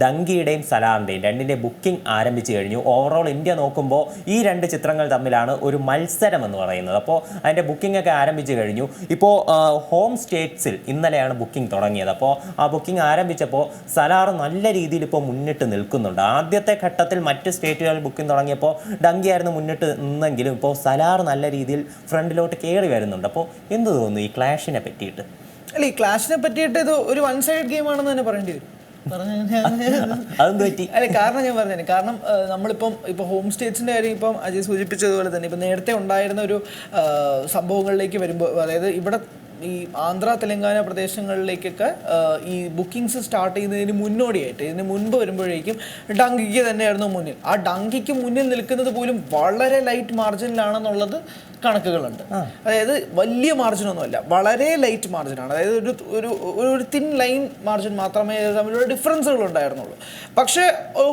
ഡങ്കിയുടെയും സലാറിന്റെയും രണ്ടിന്റെ ബുക്കിംഗ് ആരംഭിച്ചു കഴിഞ്ഞു. ഓവറോൾ ഇന്ത്യ നോക്കുമ്പോൾ ഈ രണ്ട് ചിത്രങ്ങൾ തമ്മിലാണ് ഒരു മത്സരം എന്ന് പറയുന്നത്. അപ്പോൾ അതിന്റെ ബുക്കിംഗ് ഒക്കെ ആരംഭിച്ചു കഴിഞ്ഞു. ഇപ്പോൾ ഹോം സ്റ്റേറ്റ്സിൽ ഇന്നലെയാണ് ബുക്കിംഗ് തുടങ്ങിയത്. അപ്പോൾ ആ ബുക്കിംഗ് ആരംഭിച്ചപ്പോൾ സലാർ നല്ല രീതിയിൽ ഇപ്പോൾ മുന്നിട്ട് നിൽക്കുന്നുണ്ട്. ആദ്യത്തെ ഘട്ടത്തിൽ മറ്റ് സ്റ്റേറ്റുകളിൽ ബുക്കിംഗ് തുടങ്ങിയപ്പോൾ ഡങ്കിയായിരുന്നു മുന്നിട്ട് നിന്നെങ്കിലും ഇപ്പോൾ സലാർ നല്ല രീതിയിൽ ഫ്രണ്ടിലോട്ട് കയറി വരുന്നുണ്ട്. അപ്പോൾ എന്ത് തോന്നുന്നു ഈ ക്ലാഷിനെ പറ്റിയിട്ട്? അല്ല ഈ ക്ലാഷിനെ പറ്റിയിട്ട് ഇത് ഒരു വൺ സൈഡ് ഗെയിം ആണെന്ന് തന്നെ പറയേണ്ടി വരും. അല്ലെ കാരണം ഞാൻ പറഞ്ഞു കാരണം നമ്മളിപ്പം ഇപ്പൊ ഹോം സ്റ്റേറ്റ്സിന്റെ കാര്യം ഇപ്പം അജയ് സൂചിപ്പിച്ചതുപോലെ തന്നെ ഇപ്പം നേരത്തെ ഉണ്ടായിരുന്ന ഒരു സംഭവങ്ങളിലേക്ക് വരുമ്പോൾ അതായത് ഇവിടെ ഈ ആന്ധ്ര തെലങ്കാന പ്രദേശങ്ങളിലേക്കൊക്കെ ഈ ബുക്കിങ്സ് സ്റ്റാർട്ട് ചെയ്യുന്നതിന് മുന്നോടിയായിട്ട് ഇതിന് മുൻപ് വരുമ്പോഴേക്കും ഡങ്കിക്ക് തന്നെയായിരുന്നു മുന്നിൽ. ആ ഡങ്കിക്ക് മുന്നിൽ നിൽക്കുന്നത് പോലും വളരെ ലൈറ്റ് മാർജിനിലാണെന്നുള്ളത് കണക്കുകളുണ്ട്. അതായത് വലിയ മാർജിനൊന്നുമല്ല വളരെ ലൈറ്റ് മാർജിനാണ് അതായത് ഒരു ഒരു ഒരു തിൻ ലൈൻ മാർജിൻ മാത്രമേ തമ്മിലുള്ള ഡിഫറൻസുകൾ ഉണ്ടായിരുന്നുള്ളൂ. പക്ഷേ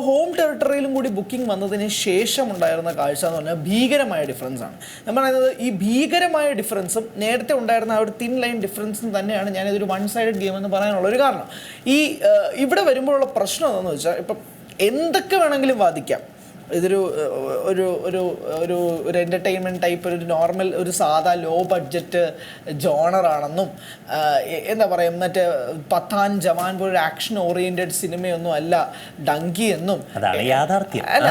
ഹോം ടെറിട്ടറിയിലും കൂടി ബുക്കിംഗ് വന്നതിന് ശേഷം ഉണ്ടായിരുന്ന കാഴ്ച എന്ന് പറഞ്ഞാൽ ഭീകരമായ ഡിഫറൻസ് ആണ്. ഞാൻ പറയുന്നത് ഈ ഭീകരമായ ഡിഫറൻസും നേരത്തെ ഉണ്ടായിരുന്ന ആ ഒരു തിൻ ലൈൻ ഡിഫറൻസും തന്നെയാണ് ഞാനിതൊരു വൺ സൈഡഡ് ഗെയിം എന്ന് പറയാനുള്ള ഒരു കാരണം. ഈ ഇവിടെ വരുമ്പോഴുള്ള പ്രശ്നം എന്താണെന്ന് വെച്ചാൽ ഇപ്പം എന്തൊക്കെ വേണമെങ്കിലും വാദിക്കാം. ഇതൊരു ഒരു ഒരു ഒരു ഒരു എന്റർടൈൻമെന്റ് ടൈപ്പ് ഒരു നോർമൽ ഒരു സാധാ ലോ ബഡ്ജറ്റ് ജോണറാണെന്നും എന്താ പറയുക മറ്റേ പത്താൻ ജവാൻ പോലൊരു ആക്ഷൻ ഓറിയന്റഡ് സിനിമയൊന്നും അല്ല ഡങ്കി എന്നും. യാഥാർത്ഥ്യം. അല്ല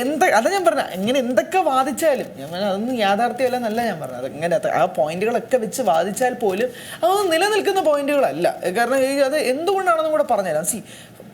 എന്താ അതാ ഞാൻ പറഞ്ഞ ഇങ്ങനെ എന്തൊക്കെ വാദിച്ചാലും ഞാൻ പറഞ്ഞ അതൊന്നും യാഥാർത്ഥ്യമല്ല എന്നല്ല ഞാൻ പറഞ്ഞത് ഇങ്ങനെ ആ പോയിന്റുകളൊക്കെ വെച്ച് വാദിച്ചാൽ പോലും അതൊന്നും നിലനിൽക്കുന്ന പോയിന്റുകളല്ല കാരണം അത് എന്തുകൊണ്ടാണെന്നും കൂടെ പറഞ്ഞുതരാം. സി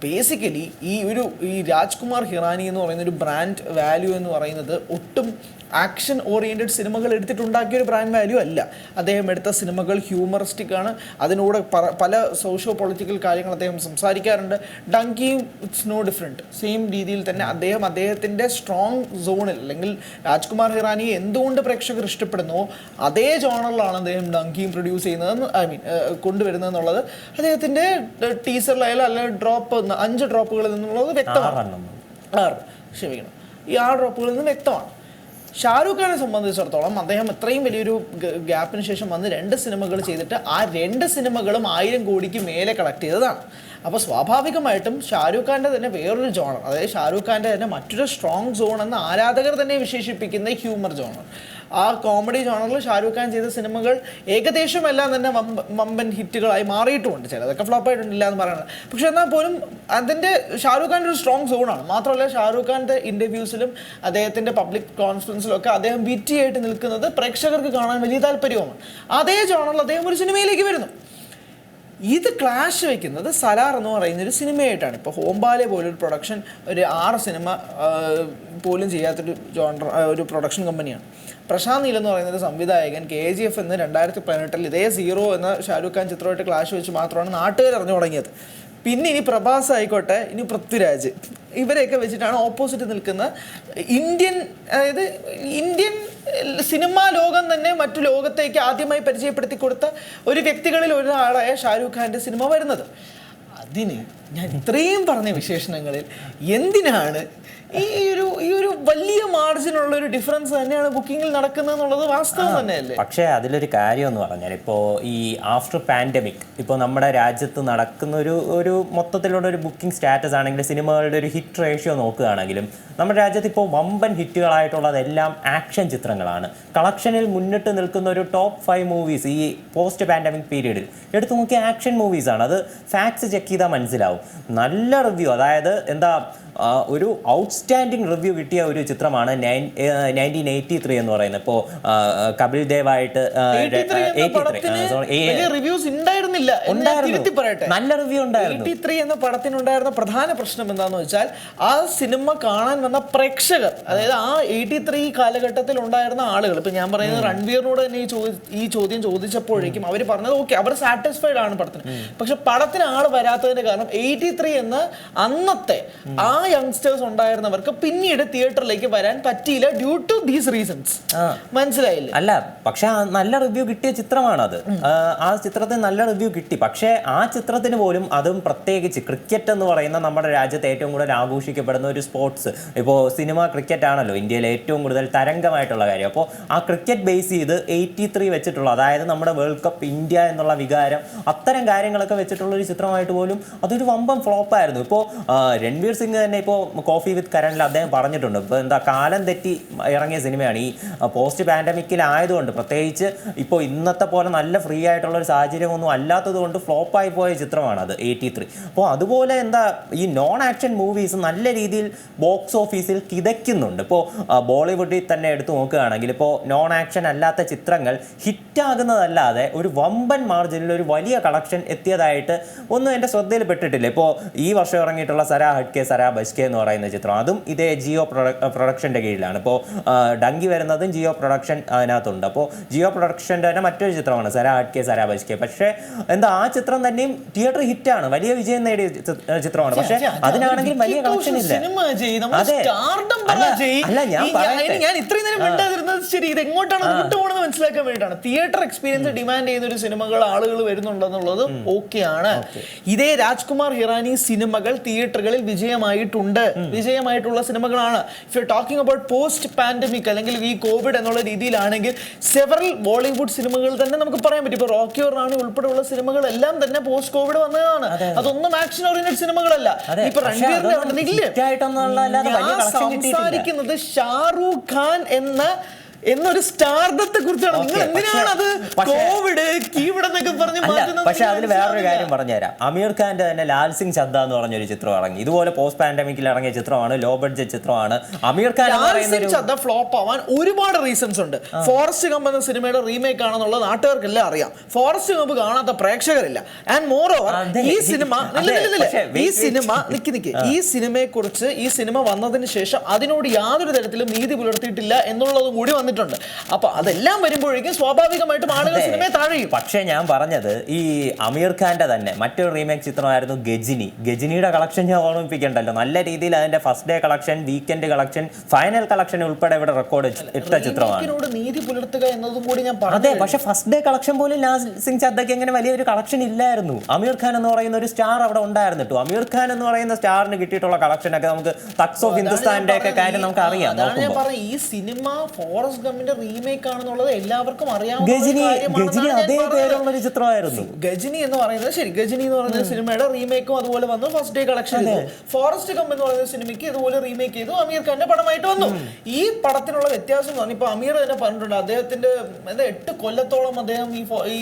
ബേസിക്കലി ഈ ഒരു ഈ രാജ്കുമാർ ഹിറാനി എന്ന് പറയുന്ന ഒരു ബ്രാൻഡ് വാല്യൂ എന്ന് പറയുന്നത് ഒട്ടും ആക്ഷൻ ഓറിയന്റഡ് സിനിമകൾ എടുത്തിട്ടുണ്ടാക്കിയ ഒരു ബ്രാൻഡ് വാല്യൂ അല്ല. അദ്ദേഹം എടുത്ത സിനിമകൾ ഹ്യൂമറിസ്റ്റിക് ആണ്. അതിനൂടെ പല- സോഷ്യോ പൊളിറ്റിക്കൽ കാര്യങ്ങൾ അദ്ദേഹം സംസാരിക്കാറുണ്ട്. ഡങ്കിയും ഇറ്റ്സ് നോ ഡിഫറെന്റ് സെയിം രീതിയിൽ തന്നെ അദ്ദേഹം അദ്ദേഹത്തിന്റെ സ്ട്രോങ് സോണിൽ അല്ലെങ്കിൽ രാജ്കുമാർ ഹിറാനി എന്തുകൊണ്ട് പ്രേക്ഷകർ ഇഷ്ടപ്പെടുന്നുവോ അതേ ജോണറിലാണ് അദ്ദേഹം ഡങ്കിയും പ്രൊഡ്യൂസ് ചെയ്യുന്നതെന്ന് ഐ മീൻ കൊണ്ടുവരുന്നതെന്നുള്ളത്. അദ്ദേഹത്തിന്റെ ടീസറിലായാലും അല്ലെങ്കിൽ ഡ്രോപ്പ് അഞ്ച് ഡ്രോപ്പുകളിൽ നിന്നുള്ളത് വ്യക്തമാണ്. ആറ് ക്ഷമിക്കണം. ഈ ആറ് ഡ്രോപ്പുകളിൽ നിന്ന് വ്യക്തമാണ്. ഷാരൂഖ് ഖാനെ സംബന്ധിച്ചിടത്തോളം അദ്ദേഹം ഇത്രയും വലിയൊരു ഗ്യാപ്പിന് ശേഷം വന്ന് രണ്ട് സിനിമകൾ ചെയ്തിട്ട് ആ രണ്ട് സിനിമകളും ആയിരം കോടിക്ക് മേലെ കളക്ട് ചെയ്തതാണ്. അപ്പോൾ സ്വാഭാവികമായിട്ടും ഷാരൂഖ് ഖാന്റെ തന്നെ വേറൊരു ജോണർ അതായത് ഷാരൂഖ് ഖാന്റെ തന്നെ മറ്റൊരു സ്ട്രോങ് സോൺ എന്ന് ആരാധകർ തന്നെ വിശേഷിപ്പിക്കുന്ന ഹ്യൂമർ ജോണർ ആ കോമഡി ജോണറിൽ ഷാരൂഖ് ഖാൻ ചെയ്ത സിനിമകൾ ഏകദേശം എല്ലാം തന്നെ വമ്പ- വമ്പൻ ഹിറ്റുകളായി മാറിയിട്ടുമുണ്ട് ചിലതൊക്കെ ഫ്ലോപ്പ് ആയിട്ടുണ്ടില്ല എന്ന് പറയുന്നത് പക്ഷെ എന്നാൽ പോലും അതിന്റെ ഷാരൂഖ് ഖാന്റെ ഒരു സ്ട്രോങ് സോണാണ് മാത്രമല്ല ഷാരൂഖ് ഖാന്റെ ഇന്റർവ്യൂസിലും അദ്ദേഹത്തിന്റെ പബ്ലിക് കോൺഫറൻസിലും ഒക്കെ അദ്ദേഹം വിറ്റിയായിട്ട് നിൽക്കുന്നത് പ്രേക്ഷകർക്ക് കാണാൻ വലിയ താല്പര്യവുമാണ്. അതേ ജോണറിൽ അദ്ദേഹം ഒരു സിനിമയിലേക്ക് വരുന്നു. ഇത് ക്ലാഷ് വയ്ക്കുന്നത് സലാർ എന്ന് പറയുന്ന ഒരു സിനിമയായിട്ടാണ്. ഇപ്പോൾ ഹോംബാലെ പോലൊരു പ്രൊഡക്ഷൻ ഒരു ആറ് സിനിമ പോലും ചെയ്യാത്തൊരു ജോണർ ഒരു പ്രൊഡക്ഷൻ കമ്പനിയാണ് പ്രശാന്ത് നീൽ എന്ന് പറയുന്ന ഒരു സംവിധായകൻ കെ ജി എഫ് എന്ന് രണ്ടായിരത്തി പതിനെട്ടിൽ ഇതേ സീറോ എന്ന ഷാരൂഖ് ഖാൻ ചിത്രമായിട്ട് ക്ലാഷ് വെച്ച് മാത്രമാണ് നാട്ടുകാർ അറിഞ്ഞു തുടങ്ങിയത്. പിന്നെ ഇനി പ്രഭാസ് ആയിക്കോട്ടെ ഇനി പൃഥ്വിരാജ്. ഇവരെയൊക്കെ വെച്ചിട്ടാണ് ഓപ്പോസിറ്റ് നിൽക്കുന്ന ഇന്ത്യൻ അതായത് ഇന്ത്യൻ സിനിമാ ലോകം തന്നെ മറ്റു ലോകത്തേക്ക് ആദ്യമായി പരിചയപ്പെടുത്തി കൊടുത്ത ഒരു വ്യക്തികളിൽ ഒരാളായ ഷാരൂഖ് ഖാന്റെ സിനിമ വരുന്നത്. അതിന് ഞാൻ ഇത്രയും പറഞ്ഞ വിശേഷണങ്ങളിൽ എന്തിനാണ് ഈ ഒരു ഈ ഒരു വലിയ മാർജിനുള്ള ഒരു ഡിഫറൻസ് തന്നെയാണ് ബുക്കിംഗിൽ നടക്കുന്നത് എന്നുള്ളത് വാസ്തവം തന്നെയല്ലേ? പക്ഷേ അതിലൊരു കാര്യം എന്ന് പറഞ്ഞാൽ ഇപ്പോൾ ഈ ആഫ്റ്റർ പാൻഡമിക് ഇപ്പോൾ നമ്മുടെ രാജ്യത്ത് നടക്കുന്ന ഒരു ഒരു മൊത്തത്തിലുള്ള ഒരു ബുക്കിംഗ് സ്റ്റാറ്റസ് ആണെങ്കിലും സിനിമകളുടെ ഒരു ഹിറ്റ് റേഷ്യോ നോക്കുകയാണെങ്കിലും നമ്മുടെ രാജ്യത്ത് ഇപ്പോൾ വമ്പൻ ഹിറ്റുകളായിട്ടുള്ളതെല്ലാം ആക്ഷൻ ചിത്രങ്ങളാണ്. കളക്ഷനിൽ മുന്നിട്ട് നിൽക്കുന്ന ഒരു ടോപ്പ് ഫൈവ് മൂവീസ് ഈ പോസ്റ്റ് പാൻഡമിക് പീരീഡിൽ എടുത്തു നോക്കിയ ആക്ഷൻ മൂവീസാണ് അത് ഫാക്ട്സ് ചെക്ക് ചെയ്താൽ മനസ്സിലാവും. നല്ല റിവ്യൂ അതായത് എന്താ ഒരു ഒരു ഔട്ട്സ്റ്റാൻഡിങ് റിവ്യൂ കിട്ടിയ ഒരു ചിത്രമാണ് നയന്റീൻ എയ്റ്റി ത്രീ എന്ന് പറയുന്നത്. ഇപ്പോൾ കപിൽ ദേവായിട്ട് റിവ്യൂസ് ഉണ്ടായിരുന്നില്ല. നല്ല റിവ്യൂ ഉണ്ടായിരുന്നു. എയ്റ്റി ത്രീ എന്ന പടത്തിനുണ്ടായിരുന്ന പ്രധാന പ്രശ്നം എന്താന്ന് വെച്ചാൽ ആ സിനിമ കാണാൻ വന്ന പ്രേക്ഷകർ അതായത് ആ എയ്റ്റി ത്രീ കാലഘട്ടത്തിൽ ഉണ്ടായിരുന്ന ആളുകൾ ഇപ്പൊ ഞാൻ പറയുന്നത് രൺവീറിനോട് തന്നെ ഈ ഈ ചോദ്യം ചോദിച്ചപ്പോഴേക്കും അവർ പറഞ്ഞത് ഓക്കെ അവർ സാറ്റിസ്ഫൈഡ് ആണ് പടത്തിന്. പക്ഷെ പടത്തിന് ആൾ വരാത്തതിന്റെ കാരണം എയ്റ്റി ത്രീ എന്ന അന്നത്തെ ആ യങ്സ്റ്റേഴ്സ് ഉണ്ടായിരുന്നവർക്ക് പിന്നീട് തിയേറ്ററിലേക്ക് വരാൻ പറ്റിയില്ല ഡ്യൂ ടു ദീസ് റീസൺസ് മനസ്സിലായില്ല? അല്ല പക്ഷെ നല്ല റിവ്യൂ കിട്ടിയ ചിത്രമാണ് അത് ആ ചിത്രത്തിന് നല്ല റിവ്യൂ കിട്ടി. പക്ഷേ ആ ചിത്രത്തിന് പോലും അതും പ്രത്യേകിച്ച് ക്രിക്കറ്റ് എന്ന് പറയുന്ന നമ്മുടെ രാജ്യത്ത് ഏറ്റവും കൂടുതൽ ആഘോഷിക്കപ്പെടുന്ന ഒരു സ്പോർട്സ് ഇപ്പോൾ സിനിമ ക്രിക്കറ്റ് ആണല്ലോ ഇന്ത്യയിലെ ഏറ്റവും കൂടുതൽ തരംഗമായിട്ടുള്ള കാര്യം. അപ്പോൾ ആ ക്രിക്കറ്റ് ബേസ് ചെയ്ത് എയ്റ്റി ത്രീ വെച്ചിട്ടുള്ള അതായത് നമ്മുടെ വേൾഡ് കപ്പ് ഇന്ത്യ എന്നുള്ള വികാരം അത്തരം കാര്യങ്ങളൊക്കെ വെച്ചിട്ടുള്ള ഒരു ചിത്രമായിട്ട് പോലും അതൊരു വമ്പം ഫ്ലോപ്പായിരുന്നു ഇപ്പോൾ രൺവീർ സിംഗ് തന്നെ ഇപ്പോൾ കോഫി വിത്ത് കരണിൽ അദ്ദേഹം പറഞ്ഞിട്ടുണ്ട്. ഇപ്പോൾ എന്താ കാലം തെറ്റി ഇറങ്ങിയ സിനിമയാണ്. ഈ പോസ്റ്റ് പാൻഡമിക്കിലായതുകൊണ്ട് പ്രത്യേകിച്ച് ഇപ്പോൾ ഇന്നത്തെ പോലെ നല്ല ഫ്രീ ആയിട്ടുള്ള ഒരു സാഹചര്യമൊന്നും അല്ലാത്തത് കൊണ്ട് ഫ്ലോപ്പായി പോയ ചിത്രമാണ് അത് എയ്റ്റി ത്രീ അപ്പോൾ അതുപോലെ എന്താ ഈ നോൺ ആക്ഷൻ മൂവീസ് നല്ല രീതിയിൽ ബോക്സ് ഓഫീസിൽ കിതയ്ക്കുന്നുണ്ട്. ഇപ്പോൾ ബോളിവുഡിൽ തന്നെ എടുത്തു നോക്കുകയാണെങ്കിൽ ഇപ്പോൾ നോൺ ആക്ഷൻ അല്ലാത്ത ചിത്രങ്ങൾ ഹിറ്റാകുന്നതല്ലാതെ ഒരു വമ്പൻ മാർജിനിൽ ഒരു വലിയ കളക്ഷൻ എത്തിയതായിട്ട് ഒന്നും എന്റെ ശ്രദ്ധയിൽപ്പെട്ടിട്ടില്ല. ഇപ്പോൾ ഈ വർഷം ഇറങ്ങിയിട്ടുള്ള സരാ ഹട്കെ സരാ ബസ്കെ എന്ന് പറയുന്ന ചിത്രം അതും ഇതേ ജിയോ പ്രൊഡക്ഷന്റെ കീഴിലാണ്. ഇപ്പോൾ ഡങ്കി വരുന്നതും ജിയോ പ്രൊഡക്ഷൻ അതിനകത്തുണ്ട്. അപ്പോൾ ജിയോ പ്രൊഡക്ഷന്റെ തന്നെ മറ്റൊരു ചിത്രമാണ് സരാ കെ സരാ ബസ്കെ പക്ഷേ എന്താ ആ ചിത്രം തന്നെയും തിയേറ്റർ ഹിറ്റാണ്. വലിയ വിജയം നേടിയ ചിത്രമാണ്. പക്ഷേ അതിനാണെങ്കിൽ വലിയ കളക്ഷൻ ഇല്ല. അതെ. അല്ല, ഞാൻ ഞാൻ ഇത്രയും നേരം മിണ്ടാതിരുന്നത് ശരി ഇത് എങ്ങോട്ടാണ് അത് വിട്ടുപോകണമെന്ന് മനസ്സിലാക്കാൻ വേണ്ടിയിട്ടാണ്. തിയേറ്റർ എക്സ്പീരിയൻസ് ഡിമാൻഡ് ചെയ്യുന്ന ഒരു സിനിമകൾ ആളുകൾ വരുന്നുണ്ടെന്നുള്ളത് ഓക്കെയാണ്. ഇതേ രാജ്കുമാർ ഹിറാനി സിനിമകൾ തിയേറ്ററുകളിൽ വിജയമായിട്ടുണ്ട്. വിജയമായിട്ടുള്ള സിനിമകളാണ്. If you talking about post pandemic അല്ലെങ്കിൽ ഈ കോവിഡ് എന്നുള്ള രീതിയിലാണെങ്കിൽ സെവറൽ ബോളിവുഡ് സിനിമകൾ തന്നെ നമുക്ക് പറയാൻ പറ്റും. ഇപ്പൊ റോക്കി ഓർ റാണി ഉൾപ്പെടെയുള്ള സിനിമകളെല്ലാം തന്നെ പോസ്റ്റ് കോവിഡ് വന്നതാണ് അതൊന്നും ആക്ഷൻ ഓറിയന്റഡ് സിനിമകളല്ല ഇപ്പൊ കിട്ടിയിട്ടില്ല. സംസാരിക്കുന്നത് ഷാറൂഖ് ഖാൻ എന്ന എന്നൊരു സ്റ്റാർഡത്തെ കുറിച്ചാണ്. നിങ്ങൾ എന്തിനാണ് അത് കോവിഡ് എന്നൊക്കെ പറഞ്ഞ് പക്ഷെ അതിൽ വേറൊരു. കാര്യം പറഞ്ഞുതരാം. അമീർ ഖാന്റെ തന്നെ ലാൽ സിംഗ് ചദ്ദ എന്ന് പറഞ്ഞൊരു ചിത്രം ഇറങ്ങി. ഇതുപോലെ പോസ്റ്റ് പാൻഡമിക്കിൽ ഇറങ്ങിയ ചിത്രമാണ് ലോ ബഡ്ജറ്റ് ചിത്രമാണ്. അമീർ ഖാൻ ചദ്ദ ഫ്ലോപ്പ് ആവാൻ ഒരുപാട് റീസൺസ് ഉണ്ട്. ഫോറസ്റ്റ് കമ്പ് എന്ന സിനിമയുടെ റീമേക്ക് ആണെന്നുള്ളത് നാട്ടുകാർക്കെല്ലാം അറിയാം. ഫോറസ്റ്റ് കമ്പ് കാണാത്ത പ്രേക്ഷകരില്ല. ആൻഡ് മോർ ഓവർ ഈ സിനിമ ഈ സിനിമ നിക്ക് നിക്ക്. ഈ സിനിമയെ കുറിച്ച് ഈ സിനിമ വന്നതിന് ശേഷം അതിനോട് യാതൊരു തരത്തിലും നീതി പുലർത്തിയിട്ടില്ല എന്നുള്ളതും കൂടി വന്നിട്ടുണ്ട്. അപ്പൊ അതെല്ലാം വരുമ്പോഴേക്കും സ്വാഭാവികമായിട്ടും ആളുകൾ സിനിമയെ താഴെയും. പക്ഷേ ഞാൻ പറഞ്ഞത് ഈ അമീർ ഖാന്റെ തന്നെ മറ്റൊരു റീമേക്ക് ചിത്രമായിരുന്നു ഗജിനി. ഗജിനിയുടെ കളക്ഷൻ ഞാൻ ഓർമ്മിപ്പിക്കണ്ടല്ലോ. നല്ല രീതിയിൽ അതിന്റെ first day collection weekend collection final collection ഉൾപ്പെടെ ഇവിടെ റെക്കോർഡ് ഇട്ട ചിത്രമാണ്. നീതി പുലർത്തുക എന്നതും കൂടി ഞാൻ അതെ പക്ഷെ ഫസ്റ്റ് ഡേ കളക്ഷൻ പോലും ലാൽ സിംഗ് ചദ്ദയ്ക്ക് അങ്ങനെ വലിയൊരു കളക്ഷൻ ഇല്ലായിരുന്നു. അമീർ ഖാൻ എന്ന് പറയുന്ന ഒരു സ്റ്റാർ അവിടെ ഉണ്ടായിരുന്നു കേട്ടോ അമീർ ഖാൻ എന്ന് പറയുന്ന സ്റ്റാറിന് കിട്ടിയിട്ടുള്ള കളക്ഷൻ ഒക്കെ നമുക്ക് തക്സ് ഓഫ് ഹിന്ദുസ്ഥാന്റെ ഒക്കെ കാര്യം നമുക്ക് അറിയാം ഈ സിനിമ ഫോറസ്റ്റ് ഗമ്മിന്റെ റീമേക്ക് ആണെന്നുള്ളത് എല്ലാവർക്കും അറിയാവുന്ന ഗജിനി ഗജിനി അതേ. പേരുള്ള ഒരു ചിത്രമായിരുന്നു. ഗജനി എന്ന് പറയുന്നത് ശരി ഗജനി എന്ന് പറയുന്ന സിനിമയുടെ റീമേക്കും അതുപോലെ വന്നു. First day collection Forrest Gump എന്ന് പറയുന്ന സിനിമയ്ക്ക് ഇതുപോലെ റീമേക്ക് ചെയ്തു. അമീർ ഖാന്റെ പടമായിട്ട് വന്നു. ഈ പടത്തിനുള്ള വ്യത്യാസം ഇപ്പൊ അമീർ തന്നെ പറഞ്ഞിട്ടുണ്ട്. അദ്ദേഹത്തിന്റെ എട്ട് കൊല്ലത്തോളം അദ്ദേഹം ഈ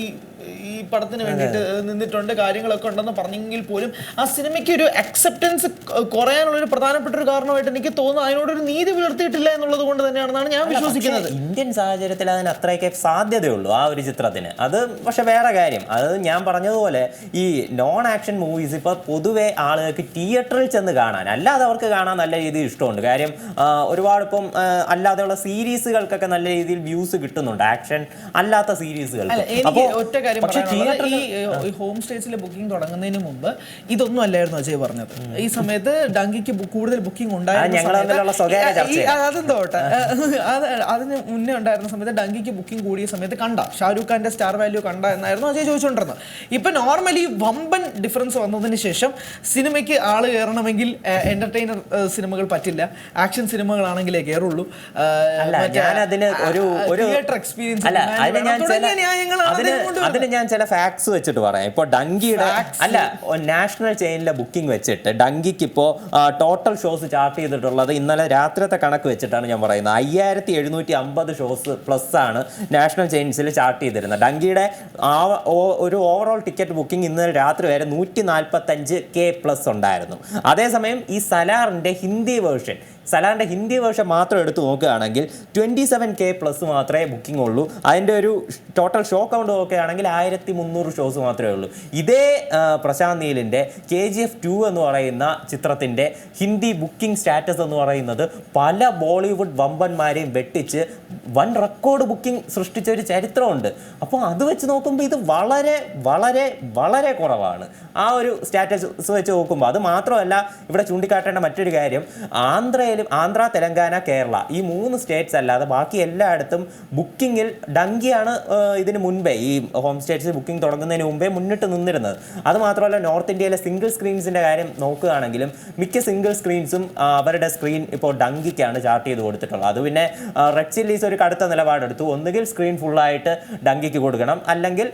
ഈ പടത്തിന് വേണ്ടിയിട്ട് നിന്നിട്ടുണ്ട് കാര്യങ്ങളൊക്കെ ഉണ്ടെന്ന് പറഞ്ഞെങ്കിൽ പോലും ആ സിനിമയ്ക്ക് ഒരു അക്സെപ്റ്റൻസ് കുറയാനുള്ള ഒരു പ്രധാനപ്പെട്ട ഒരു കാരണമായിട്ട് എനിക്ക് തോന്നുന്നു. അതിനോടൊരു നീതി പുലർത്തിയിട്ടില്ല എന്നുള്ളത് കൊണ്ട് തന്നെയാണെന്നാണ് ഞാൻ വിശ്വസിക്കുന്നത്. ഇന്ത്യൻ സാഹചര്യത്തിൽ അതിന് അത്രയൊക്കെ സാധ്യതയുള്ളൂ ആ ഒരു ചിത്രത്തിന്. അത് പക്ഷെ വേറെ കാര്യം. അത് ഞാൻ പറഞ്ഞതുപോലെ ഈ നോൺ ആക്ഷൻ മൂവീസ് ഇപ്പോൾ പൊതുവെ ആളുകൾക്ക് തിയേറ്ററിൽ ചെന്ന് കാണാൻ അല്ലാതെ അവർക്ക് കാണാൻ നല്ല രീതിയിൽ ഇഷ്ടമുണ്ട്. കാര്യം ഒരുപാട് ഇപ്പം അല്ലാതെയുള്ള സീരീസുകൾക്കൊക്കെ നല്ല രീതിയിൽ വ്യൂസ് കിട്ടുന്നുണ്ട്. ആക്ഷൻ അല്ലാത്ത സീരീസുകൾ എനിക്ക് ഒറ്റ കാര്യം പക്ഷെ പറയാനുള്ളത്. ഈ ഹോം സ്റ്റേസിലെ ബുക്കിംഗ് തുടങ്ങുന്നതിന് മുമ്പ് ഇതൊന്നും അല്ലായിരുന്നു അജയ് പറഞ്ഞത്. ഈ സമയത്ത് ഡങ്കിക്ക് കൂടുതൽ ബുക്കിംഗ് ഉണ്ടായിരുന്ന ഞങ്ങൾ സമയത്ത് തമ്മിലുള്ള സ്വകാര്യ ഈ- ഈ- ചർച്ചയാണ്. അതെന്തോ ആവട്ടെ. അത് അതിന് മുന്നേ ഉണ്ടായിരുന്ന സമയത്ത് ഡങ്കിക്ക് ബുക്കിംഗ് കൂടിയ സമയത്ത് കണ്ട. ഷാരൂഖ് ഖാന്റെ സ്റ്റാർ വാല്യൂ കണ്ട എന്നായിരുന്നു അജയ് ചോദിച്ചുകൊണ്ടിരുന്നത് ഇപ്പൊ നോർമലി വമ്പൻ ഡിഫറൻസ് വന്നതിന് ശേഷം സിനിമയ്ക്ക് ആൾ കയറണമെങ്കിൽ എന്റർടൈനർ സിനിമകൾ പറ്റില്ല. ആക്ഷൻ സിനിമകളാണെങ്കിലേ കയറുള്ളൂ അല്ല ഞാൻ അതിന് ഒരു ഒരു തിയേറ്റർ എക്സ്പീരിയൻസ് അല്ല അതിന് ഞാൻ അതിന് ന്യായങ്ങളാണ് അതിന് ഞാൻ ചില ഫാക്ട്സ് വെച്ചിട്ട് പറയാം. ഇപ്പൊ ഡങ്കിയുടെ. അല്ല നാഷണൽ ചെയിനിലെ ബുക്കിംഗ് വെച്ചിട്ട് ഡങ്കിക്ക് ഇപ്പോ ടോട്ടൽ ഷോസ് ചാർട്ട് ചെയ്തിട്ടുള്ളത് ഇന്നലെ രാത്രിത്തെ കണക്ക് വെച്ചിട്ടാണ് ഞാൻ പറയുന്നത്. അയ്യായിരത്തി എഴുന്നൂറ്റി അമ്പത് ഷോസ് പ്ലസ് ആണ് നാഷണൽ ചെയിൻസിൽ ചാർട്ട് ചെയ്തിരുന്നത്. ഡങ്കിയുടെ ആ ഒരു ഓവറോൾ ടിക്കറ്റ് ബുക്കിംഗ് ഇന്നലെ രാത്രി വരെ നൂറ്റി നാൽപ്പത്തഞ്ച് കെ പ്ലസ് ഉണ്ടായിരുന്നു. അതേസമയം ഈ സലാറിന്റെ ഹിന്ദി വേർഷൻ സലാറിന്റെ ഹിന്ദി വേർഷൻ മാത്രം എടുത്ത് നോക്കുകയാണെങ്കിൽ ട്വന്റി സെവൻ കെ പ്ലസ് മാത്രമേ ബുക്കിംഗ് ഉള്ളൂ. അതിന്റെ ഒരു ടോട്ടൽ ഷോ കൗണ്ട് നോക്കുകയാണെങ്കിൽ ആയിരത്തി മുന്നൂറ് ഷോസ് മാത്രമേ ഉള്ളൂ. ഇതേ പ്രശാന്ത് നീലിന്റെ കെ ജി എഫ് ടു എന്ന് പറയുന്ന ചിത്രത്തിന്റെ ഹിന്ദി ബുക്കിംഗ് സ്റ്റാറ്റസ് എന്ന് പറയുന്നത് പല ബോളിവുഡ് വമ്പന്മാരെയും വെട്ടിച്ച് വൺ റെക്കോർഡ് ബുക്കിംഗ് സൃഷ്ടിച്ച ഒരു ചരിത്രമുണ്ട്. അപ്പോൾ അത് വെച്ച് നോക്കുമ്പോൾ ഇത് വളരെ വളരെ വളരെ കുറവാണ്. ആ ഒരു സ്റ്റാറ്റസ് വെച്ച് നോക്കുമ്പോൾ അത് മാത്രമല്ല ഇവിടെ ചൂണ്ടിക്കാട്ടേണ്ട മറ്റൊരു കാര്യം ആന്ധ്രയിലും ആന്ധ്ര തെലങ്കാന കേരള ഈ മൂന്ന് സ്റ്റേറ്റ്സ് അല്ലാതെ ബാക്കി എല്ലായിടത്തും ബുക്കിങ്ങിൽ ഡങ്കിയാണ് ഇതിന് മുൻപേ ഈ ഹോം സ്റ്റേറ്റ്സ് ബുക്കിംഗ് തുടങ്ങുന്നതിന് മുമ്പേ മുന്നിട്ട് നിന്നിരുന്നത്. അതുമാത്രമല്ല നോർത്ത് ഇന്ത്യയിലെ സിംഗിൾ സ്ക്രീൻസിന്റെ കാര്യം നോക്കുകയാണെങ്കിലും മിക്ക സിംഗിൾ സ്ക്രീൻസും അവരുടെ സ്ക്രീൻ ഇപ്പോൾ ഡങ്കിക്കാണ് ചാർട്ട് ചെയ്ത് കൊടുത്തിട്ടുള്ളത്. അത് പിന്നെ റെഡ് ചില്ലീസ് ഒരു കടുത്ത നിലപാടെടുത്തു. ഒന്നുകിൽ സ്ക്രീൻ ഫുള്ളായിട്ട് ഡങ്കിക്ക് കൊടുക്കണം അല്ലെങ്കിൽ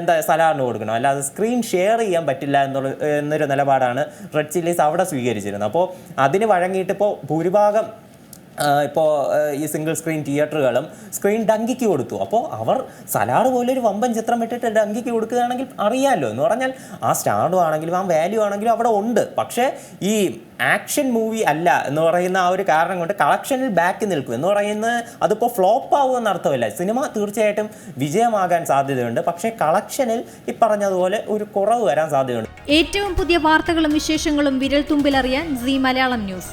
എന്താ സലാറിന് കൊടുക്കണം. അല്ലാതെ സ്ക്രീൻ ഷെയർ ചെയ്യാൻ പറ്റില്ല എന്നുള്ള എന്നൊരു നിലപാടാണ് റെഡ് ചില്ലീസ് അവിടെ സ്വീകരിച്ചിരുന്നത്. അപ്പോൾ അതിന് വഴങ്ങിയിട്ട് ഇപ്പോൾ ഭൂരിഭാഗം ഇപ്പോൾ ഈ സിംഗിൾ സ്ക്രീൻ തിയേറ്ററുകളും സ്ക്രീൻ ഡങ്കിക്ക് കൊടുത്തു. അപ്പോൾ അവർ സലാഡ് പോലെ ഒരു വമ്പൻ ചിത്രം ഇട്ടിട്ട് ഡങ്കിക്ക് കൊടുക്കുകയാണെങ്കിൽ അറിയാമല്ലോ എന്ന് പറഞ്ഞാൽ ആ സ്റ്റാർഡും ആണെങ്കിലും ആ വാല്യൂ ആണെങ്കിലും അവിടെ ഉണ്ട്. പക്ഷേ ഈ ആക്ഷൻ മൂവി അല്ല എന്ന് പറയുന്ന ആ ഒരു കാരണം കൊണ്ട് കളക്ഷനിൽ ബാക്ക് നിൽക്കും. എന്ന് പറയുന്നത് അതിപ്പോൾ ഫ്ലോപ്പ് ആവുമെന്ന് അർത്ഥമില്ല. സിനിമ തീർച്ചയായിട്ടും വിജയമാകാൻ സാധ്യതയുണ്ട്. പക്ഷേ കളക്ഷനിൽ ഈ പറഞ്ഞതുപോലെ ഒരു കുറവ് വരാൻ സാധ്യതയുണ്ട്. ഏറ്റവും പുതിയ വാർത്തകളും വിശേഷങ്ങളും വിരൽ തുമ്പിലറിയാൻ സി മലയാളം ന്യൂസ്.